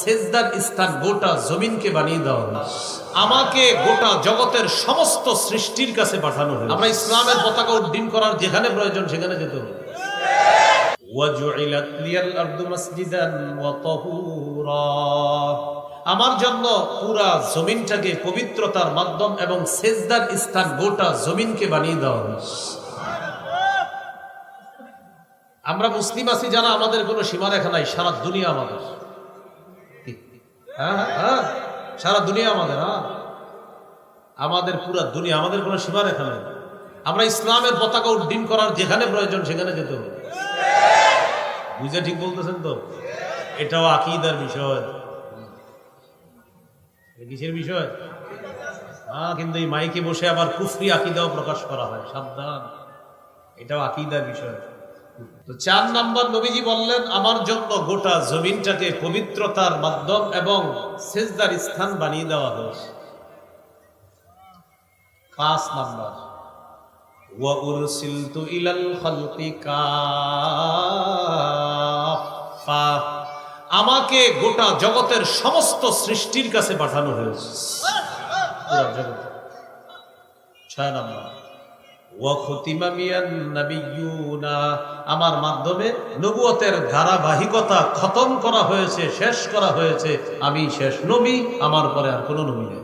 সেজদার স্থান গোটা জমিনকে বানিয়ে দেওয়া আমাকে গোটা জগতের সমস্ত সৃষ্টির কাছে পাঠানো আমরা ইসলামের পতাকা করার যেখানে প্রয়োজন সেখানে যেতে হবে। আমার জন্য পুরা জমিনটাকে পবিত্রতার মাধ্যম এবং সেজদার স্থান গোটা জমিনকে বানিয়ে দেওয়া আমরা মুসলিম আছি যারা আমাদের কোনো সীমারেখা নাই সারা দুনিয়া আমাদের। হ্যাঁ হ্যাঁ, হ্যাঁ। সারা দুনিয়া আমাদের হ্যাঁ। আমাদের পুরা দুনিয়া আমাদের কোনো সীমারেখা নাই। আমরা ইসলামের পতাকা উড্ডীন করার যেখানে প্রয়োজন সেখানে যেতে হবে। বুঝে ঠিক বলতেছেন তো? এটাও আকিদার বিষয়। কিসের বিষয়? হ্যাঁ কিন্তু এই মাইকে বসে আবার কুফরি আকিদাও প্রকাশ করা হয়। সাবধান। এটাও আকিদার বিষয়। তো চার নাম্বার নবীজি বললেন আমার জন্য গোটা জমিনটাকে পবিত্রতার মাধ্যম এবং সেজদার স্থান বানিয়ে দেওয়া হয়েছে পাঁচ নাম্বার وأرسلت إلى الخلق كافة আমাকে গোটা জগতের সমস্ত সৃষ্টির কাছে পাঠানো হয়েছে পুরা জগতে। ছয় নম্বর ওয়াখতিমা মিয়ান নাবিয়্যুনা আমার মাধ্যমে নবুয়তের ধারাবাহিকতা খতম করা হয়েছে, শেষ করা হয়েছে। আমি শেষ নবী, আমার পরে আর কোনো নবী নেই।